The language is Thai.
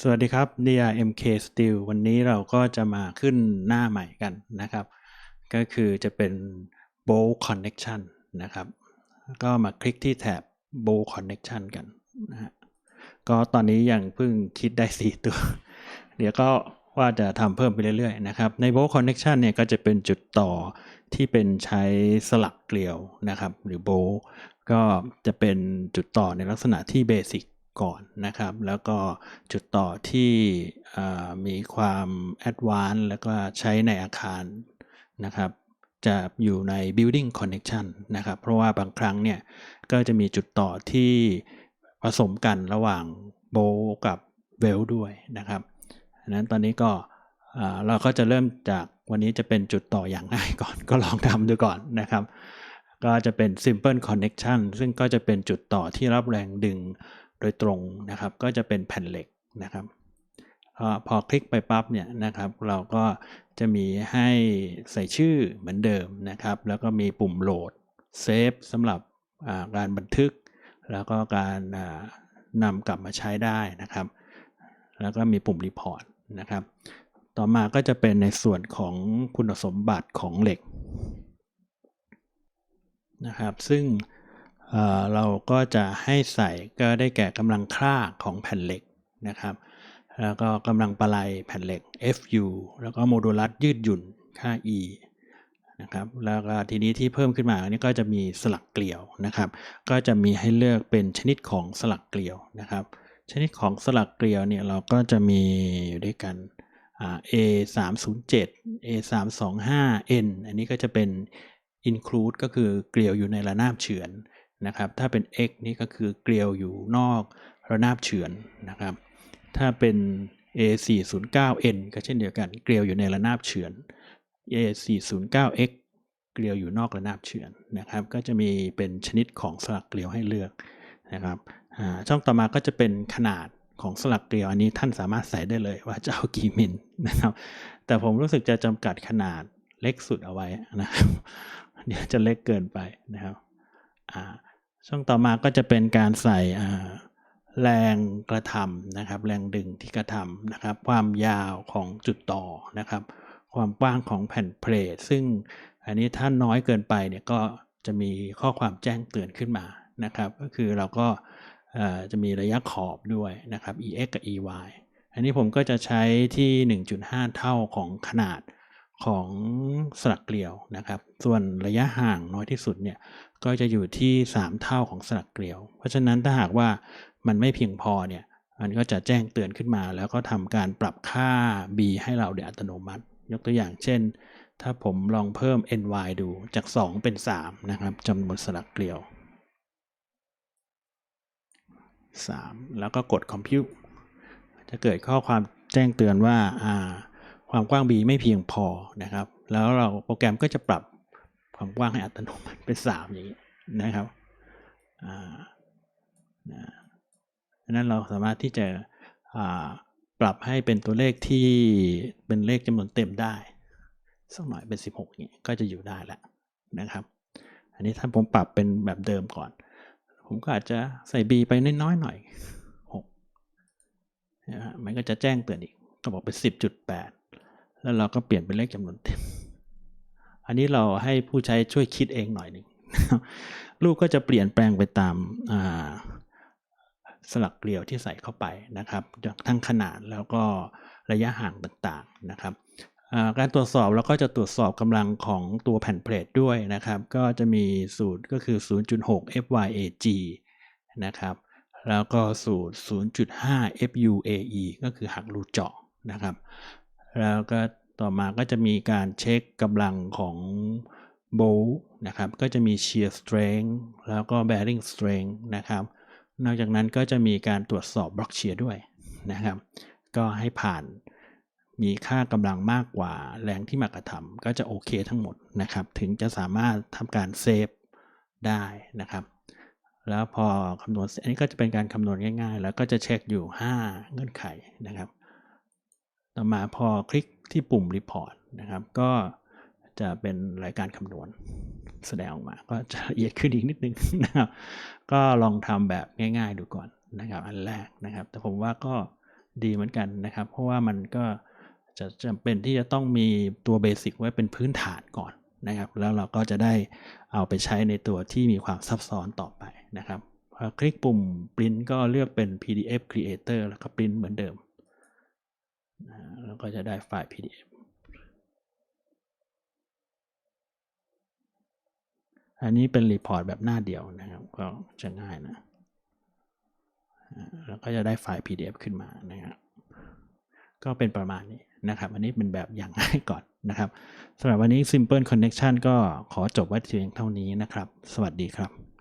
สวัสดีครับ DR MK Steel วันนี้เราก็จะมาขึ้นหน้าใหม่กันนะครับ ก็คือจะเป็น Bolt Connection นะครับ ก็มาคลิกที่แถบ Bolt Connection กันนะฮะก็ตอนนี้ยังเพิ่งคิดได้ 4 ตัว เดี๋ยวก็ว่าจะทำเพิ่มไปเรื่อยๆนะครับ ใน Bolt Connection เนี่ยก็จะเป็นจุดต่อที่เป็นใช้สลักเกลียวนะครับ หรือ Bolt ก็จะเป็นจุดต่อในลักษณะที่เบสิก ก่อนนะครับ แล้วก็จุดต่อที่มีความแอดวานซ์แล้วก็ใช้ในอาคารนะครับ จะอยู่ใน building connection นะครับ เพราะว่าบางครั้งเนี่ย ก็จะมีจุดต่อที่ผสมกันระหว่างโบกับเวลด้วยนะครับนั้นตอนนี้ก็เราก็จะเริ่มจากวันนี้จะเป็นจุดต่ออย่างง่ายก่อนก็ลองทำดูก่อนนะครับ ก็จะเป็น simple connection ซึ่งก็จะเป็นจุดต่อที่รับแรงดึง โดยตรงนะครับ ก็จะเป็นแผ่นเหล็กนะครับอพอคลิกไปปั๊บเนี่ยนะครับ เราก็จะมีให้ใส่ชื่อเหมือนเดิมนะครับ แล้วก็มีปุ่มโหลดเซฟสำหรับการบันทึก แล้วก็การนำกลับมาใช้ได้นะครับ แล้วก็มีปุ่มรีพอร์ตนะครับ ต่อมาก็จะเป็นในส่วนของคุณสมบัติของเหล็กนะครับ ซึ่ง เราก็จะให้ใส่ก็ได้แก่กำลังค่าของแผ่นเหล็กนะครับ แล้วก็กำลังปะไลแผ่นเหล็ก Fu แล้วก็โมดูลัสยืดหยุ่นค่า E นะครับแล้วก็ทีนี้ที่เพิ่มขึ้นมาอันนี้ก็จะมีสลักเกลียวนะครับ ก็จะมีให้เลือกเป็นชนิดของสลักเกลียวนะครับ ชนิดของสลักเกลียวเนี่ยเราก็จะมีอยู่ด้วยกันอ่า A 3 0 7 A 3 2 5 N อันนี้ก็จะเป็น include ก็คือเกลียวอยู่ในระนาบเฉือน นะครับ ถ้าเป็น x นี่ก็คือเกลียวอยู่นอกระนาบเฉือนนะครับ ถ้าเป็น a 4 0 9 n ก็เช่นเดียวกัน เกลียวอยู่ในระนาบเฉือน a 4 0 9 x เกลียวอยู่นอกระนาบเฉือนนะครับ ก็จะมีเป็นชนิดของสลักเกลียวให้เลือกนะครับอ่าช่องต่อมาก็จะเป็นขนาดของสลักเกลียวอันนี้ท่านสามารถใส่ได้เลยว่าจะเอากี่มิลนะครับ แต่ผมรู้สึกจะจำกัดขนาดเล็กสุดเอาไว้นะครับ เดี๋ยวจะเล็กเกินไปนะครับอ่า ช่องต่อมาก็จะเป็นการใส่แรงกระทำนะครับ แรงดึงที่กระทำนะครับ ความยาวของจุดต่อนะครับ ความกว้างของแผ่นเพลทซึ่งอันนี้ถ้าน้อยเกินไปเนี่ยก็จะมีข้อความแจ้งเตือนขึ้นมานะครับ ก็คือเราก็จะมีระยะขอบด้วยนะครับ ex กับ ey อันนี้ผมก็จะใช้ที่ 1.5 เท่าของขนาด ของสลักเกลียวนะครับ ส่วนระยะห่างน้อยที่สุดเนี่ยก็จะอยู่ที่ 3 เท่าของสลักเกลียว เพราะฉะนั้นถ้าหากว่ามันไม่เพียงพอเนี่ยมันก็จะแจ้งเตือนขึ้นมา แล้วก็ทำการปรับค่า b ให้เราโดยอัตโนมัติ ยกตัวอย่างเช่น ถ้าผมลองเพิ่ม ny ดูจาก 2 เป็น 3 นะครับจำนวนสลักเกลียว 3 แล้วก็กด compute จะเกิดข้อความแจ้งเตือนว่าอ่า ความกว้าง b ไม่เพียงพอนะครับ แล้วเราโปรแกรมก็จะปรับความกว้างให้อัตโนมัติเป็น 3 อย่างนี้นะครับนะดังนั้นเราสามารถที่จะปรับให้เป็นตัวเลขที่เป็นเลขจำนวนเต็มได้สักหน่อยเป็น 16อย่างนี้ก็จะอยู่ได้แล้วนะครับ อันนี้ถ้าผมปรับเป็นแบบเดิมก่อน ผมก็อาจจะใส่ b ไปน้อยๆหน่อย6นะฮะมันก็จะแจ้งเตือนอีกก็บอกเป็น 10.8 แล้วเราก็เปลี่ยนเป็นเลขจำนวนเต็ม อันนี้เราให้ผู้ใช้ช่วยคิดเองหน่อยหนึ่งรูปก็จะเปลี่ยนแปลงไปตามาสลักเกลียวที่ใส่เข้าไปนะครับทั้งขนาดแล้วก็ระยะห่างต่างๆนะครับาการตรวจสอบเราก็จะตรวจสอบกำลังของตัวแผ่นเพลทด้วยนะครับ ก็จะมีสูตรก็คือ 0.6 FYAG นะครับแล้วก็สูตร 0.5 FUAE ก็คือหักรูเจาะนะครับ แล้วก็ต่อมาก็จะมีการเช็คกำลังของโบลนะครับ ก็จะมี shear strength แล้วก็ bearing strength นะครับ นอกจากนั้นก็จะมีการตรวจสอบ block shear ด้วยนะครับ ก็ให้ผ่านมีค่ากำลังมากกว่าแรงที่มากระทำก็จะโอเคทั้งหมดนะครับ ถึงจะสามารถทำการเซฟได้นะครับ แล้วพอคำนวณอันนี้ก็จะเป็นการคำนวณง่ายๆ แล้วก็จะเช็คอยู่ 5 เงื่อนไขนะครับ ต่อมาพอคลิกที่ปุ่ม Report นะครับ ก็จะเป็นรายการคำนวณแสดงออกมา ก็จะละเอียดขึ้นอีกนิดนึงนะครับ ก็ลองทำแบบง่าย ๆ ดูก่อนนะครับ อันแรกนะครับ แต่ผมว่าก็ดีเหมือนกันนะครับ เพราะว่ามันก็จะจำเป็นที่จะต้องมีตัวเบสิกไว้เป็นพื้นฐานก่อนนะครับ แล้วเราก็จะได้เอาไปใช้ในตัวที่มีความซับซ้อนต่อไปนะครับพอคลิกปุ่ม print ก็เลือกเป็น PDF creator แล้วก็ print เหมือนเดิม ก็จะได้ไฟล์ PDF อันนี้เป็นรีพอร์ตแบบหน้าเดียวนะครับ ก็จะง่ายนะแล้วก็จะได้ไฟล์ PDF ขึ้นมานะครับก็เป็นประมาณนี้นะครับ อันนี้เป็นแบบอย่างง่ายก่อนนะครับสำหรับวันนี้ Simple Connection ก็ขอจบไว้เพียงเท่านี้นะครับ สวัสดีครับ